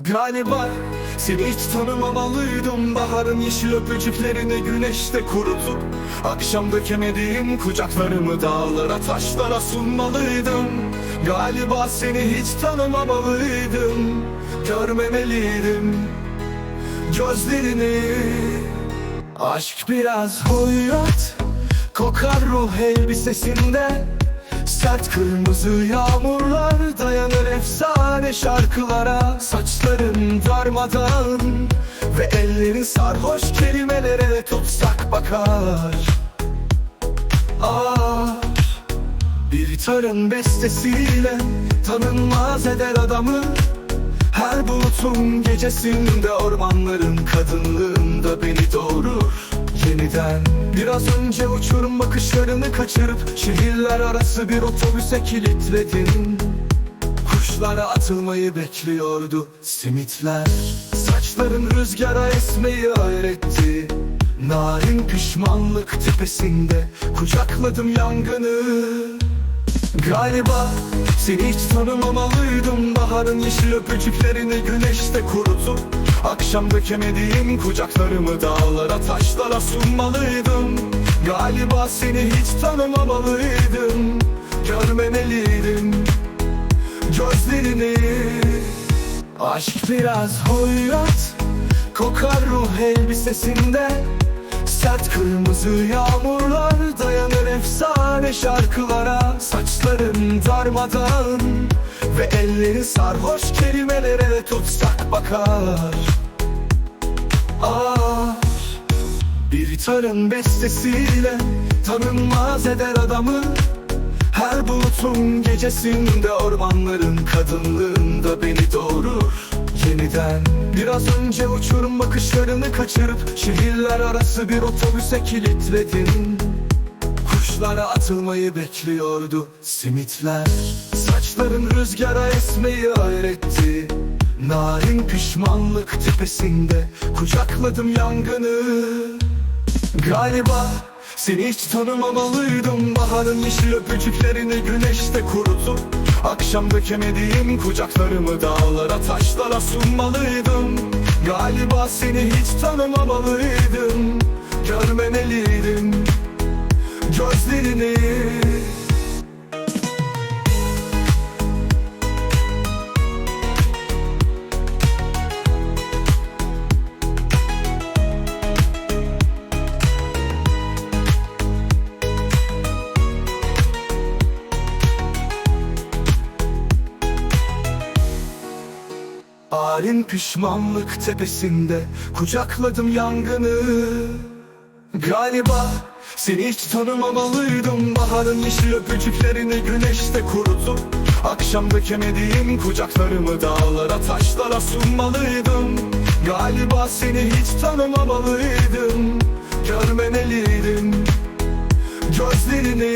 Galiba seni hiç tanımamalıydım. Baharın yeşil öpücüklerini güneşte kurutup Akşam dökemediğim kucaklarımı dağlara taşlara sunmalıydım. Galiba seni hiç tanımamalıydım. Görmemeliydim gözlerini. Aşk biraz huyat Kokar ruh elbisesinde. Sert kırmızı Dayanır efsane şarkılara Saçların darmadan Ve ellerin sarhoş kelimelere Tutsak bakar. Ah bir tarın bestesiyle tanınmaz eder adamı. Her bulutun gecesinde ormanların kadınlığında beni doğurur. Yeniden biraz önce uçurum bakışlarını kaçırıp Şehirler arası bir otobüse kilitledin Kuşlara atılmayı bekliyordu simitler. Saçların rüzgara esmeyi öğretti. Narin pişmanlık tepesinde kucakladım yangını. Galiba seni hiç tanımamalıydım. Baharın yeşil öpücüklerini güneşte kurutup Akşam dökemediğim kucaklarımı dağlara taşlara sunmalıydım. Galiba seni hiç tanımamalıydım. Görmemeliydim gözlerini Aşk biraz hoyrat Kokar ruh elbisesinde. Sert kırmızı yağmurlar Dayanır efsane şarkılara. Saçların darmadan Ve ellerin sarhoş kelimelere Tutsak bakar. Ah bir tarın bestesiyle tanınmaz eder adamı Her bulutun gecesinde ormanların kadınlığında beni doğurur. Yeniden biraz önce uçurum bakışlarını kaçırıp Şehirler arası bir otobüse kilitledin Kuşlara atılmayı bekliyordu simitler. Saçların rüzgara esmeyi öğretti Narin pişmanlık tepesinde kucakladım yangını Galiba seni hiç tanımamalıydım. Baharın yeşil öpücüklerini güneşte kurutup Akşam dökemediğim kucaklarımı dağlara taşlara sunmalıydım. Galiba seni hiç tanımamalıydım. Görmemeliydim gözlerini Arin pişmanlık tepesinde kucakladım yangını. Galiba seni hiç tanımamalıydım. Baharın yeşil öpücüklerini güneşte kurutup Akşam dökemediğim kucaklarımı dağlara taşlara sunmalıydım. Galiba seni hiç tanımamalıydım. Görmemeliydim gözlerini